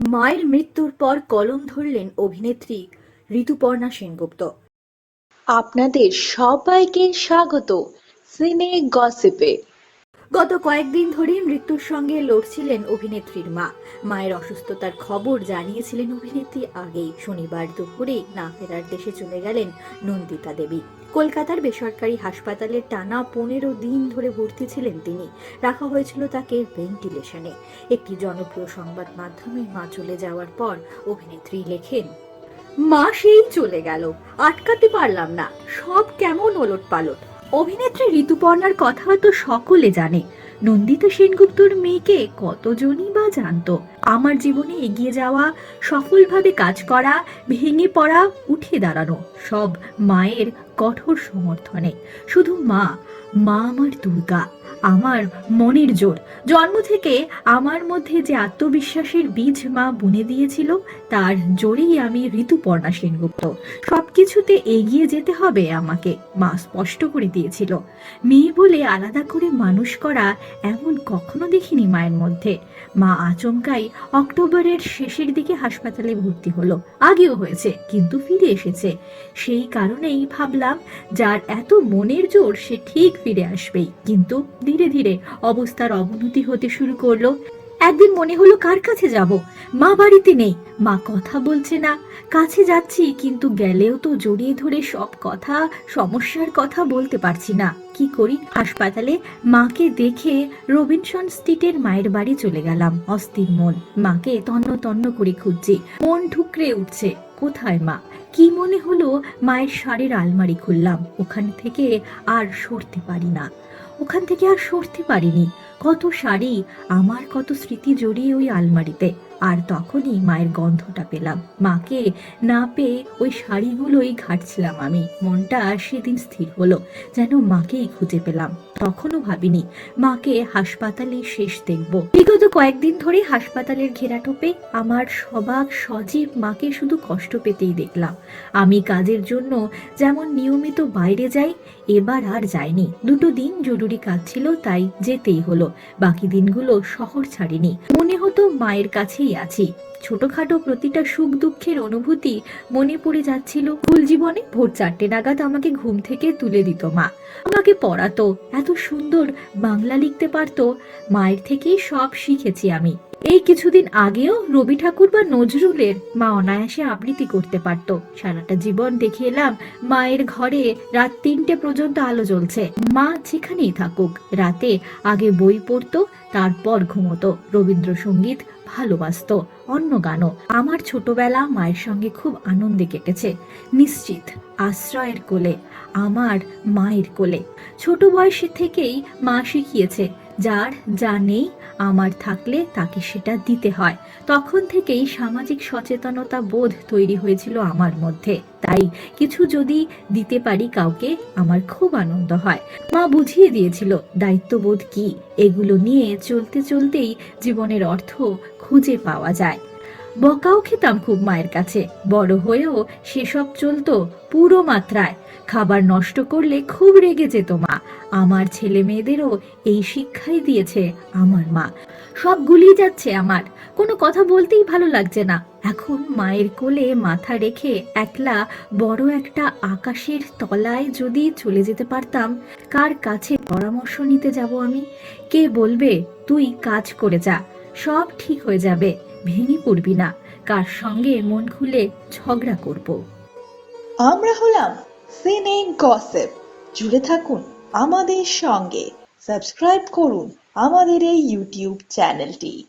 মায়ের মৃত্যুর পর কলম ধরলেন অভিনেত্রী ঋতুপর্ণা সেনগুপ্ত। আপনাদের সবাইকে স্বাগত। সিনে গসিপে। গত কয়েকদিন ধরে মৃত্যুর সঙ্গে লড়ছিলেন অভিনেত্রীর মা। মায়ের অসুস্থতার খবর জানিয়েছিলেন অভিনেত্রী আগেই। শনিবার দুপুরে না ফেরার দেশে চলে গেলেন নন্দিতা দেবী। কলকাতার বেসরকারি হাসপাতালে টানা পনেরো দিন ধরে ভর্তি ছিলেন তিনি। রাখা হয়েছিল তাকে ভেন্টিলেশনে। একটি জনপ্রিয় সংবাদ মাধ্যমে মা চলে যাওয়ার পর অভিনেত্রী লেখেন, মা সেই চলে গেল, আটকাতে পারলাম না, সব কেমন ওলট পালট অভিনেত্রী ঋতুপর্ণার কথা তো সকলে জানে। নন্দিতা সেনগুপ্তর মেয়েকে কতজনই বা জানত? আমার জীবনে এগিয়ে যাওয়া, সফলভাবে কাজ করা, ভেঙে পড়া, উঠে দাঁড়ানো সব মায়ের কঠোর সমর্থনে। শুধু মা মা আমার দুর্গা। আমার মনের জোর। জন্ম থেকে আমার মধ্যে যে আত্মবিশ্বাসের বীজ মা বুনে দিয়েছিল, তার জোরেই আমি ঋতুপর্ণা সেনগুপ্ত। সবকিছুতে এগিয়ে যেতে হবে আমাকে, মা স্পষ্ট করে দিয়েছিল। মেয়ে বলে আলাদা করে মানুষ করা এমন কখনো দেখিনি মায়ের মধ্যে। মা আচমকাই অক্টোবরের শেষের দিকে হাসপাতালে ভর্তি হলো। আগেও হয়েছে, কিন্তু ফিরে এসেছে। সেই কারণেই ভাবলাম, যার এত মনের জোর সে ঠিক ফিরে আসবেই, কিন্তু ধীরে ধীরে অবস্থার অবনতি হতে শুরু করল। একদিন মনে হলো, কার কাছে যাব? মা বাড়িতে নেই। মা কথা বলছে না। কাছে যাচ্ছি, কিন্তু গেলেও তো জড়িয়ে ধরে সব কথা, সমস্যার কথা বলতে পারছি না। কি করি? হাসপাতালে মাকে দেখে রবিনসন স্ট্রিটের মায়ের বাড়ি চলে গেলাম। অস্থির মন। মাকে তন্ন তন্ন করে খুঁজছি। মন ঠুকরে উঠছে। কোথায় মা? কি মনে হলো, মায়ের শাড়ির আলমারি খুললাম। ওখান থেকে আর সরতে পারি না। ওখান থেকে আর সরতে পারিনি। কত শাড়ি, আমার কত স্মৃতি জড়িয়ে ওই আলমারিতে। আর তখনই মায়ের গন্ধটা পেলাম। মাকে না পেয়ে ওই শাড়িগুলোই ঘাটছিলাম আমি। মনটা সেদিন স্থির হলো, যেন মাকেই খুঁজে পেলাম। তখনও ভাবিনি, মাকে হাসপাতালে শেষ দেখব। বিগত কয়েকদিন ধরে হাসপাতালের ঘেরা ঘেরাটোপে আমার সবাক সজীব মাকে শুধু কষ্ট পেতেই দেখলাম। আমি কাজের জন্য যেমন নিয়মিত বাইরে যাই, এবার আর যাইনি। দুটো দিন জরুরি কাজ ছিল, তাই যেতেই হলো। বাকি দিনগুলো শহর ছাড়িনি। মনে হতো মায়ের কাছেই আছি। ছোটখাটো প্রতিটা সুখ দুঃখের অনুভূতি মনে পড়ে যাচ্ছিল। ফুল জীবনে ভোর চারটে নাগাদ আমাকে ঘুম থেকে তুলে দিত মা। আমাকে পড়াতো, এত সুন্দর বাংলা লিখতে পারতো। মায়ের থেকেই সব শিখেছি আমি। এই কিছুদিন আগেও রবি ঠাকুর বা নজরুলের মা অনায়াসে আবৃত্তি করতে পারতো। সারাটা জীবন দেখে এলাম মায়ের ঘরে রাত তিনটে পর্যন্ত আলো জ্বলছে। মা যেখানেই থাকুক, রাতে আগে বই পড়তো, তারপর ঘুমতো। রবীন্দ্রসঙ্গীত ভালোবাসতো, অন্য গানও। আমার ছোটবেলা মায়ের সঙ্গে খুব আনন্দে কেটেছে। নিশ্চিত আশ্রয়ের কোলে, আমার মায়ের কোলে। ছোট বয়সে থেকেই মা শিখিয়েছে যার যা নেই আমার থাকলে তাকে সেটা দিতে হয়। তখন থেকেই সামাজিক সচেতনতা বোধ তৈরি হয়েছিল আমার মধ্যে। তাই কিছু যদি দিতে পারি কাউকে, আমার খুব আনন্দ হয়। মা বুঝিয়ে দিয়েছিল, দায়িত্ববোধ কি? এগুলো নিয়ে চলতে চলতেই জীবনের অর্থ খুঁজে পাওয়া যায়। বকাও খেতাম খুব মায়ের কাছে। বড় হয়েও সেসব চলতো পুরো মাত্রায়। খাবার নষ্ট করলে খুব রেগে যেত মা। আমার ছেলে মেয়েদেরও এই শিক্ষাই দিয়েছে আমার মা। সব গুলিয়ে যাচ্ছে আমার। কোনো কথা বলতেই ভালো লাগছে না। এখন মায়ের কোলে মাথা রেখে একলা বড় একটা আকাশের তলায় যদি চলে যেতে পারতাম, কার কাছে পরামর্শ নিতে যাব আমি? কে বলবে, তুই কাজ করে যা, সব ঠিক হয়ে যাবে ভেঙে পড়বি না। কার সঙ্গে মন খুলে ঝগড়া করব। আমরা হলাম সিনে গসিপ জুড়ে থাকুন আমাদের সঙ্গে। সাবস্ক্রাইব করুন আমাদের এই ইউটিউব চ্যানেলটি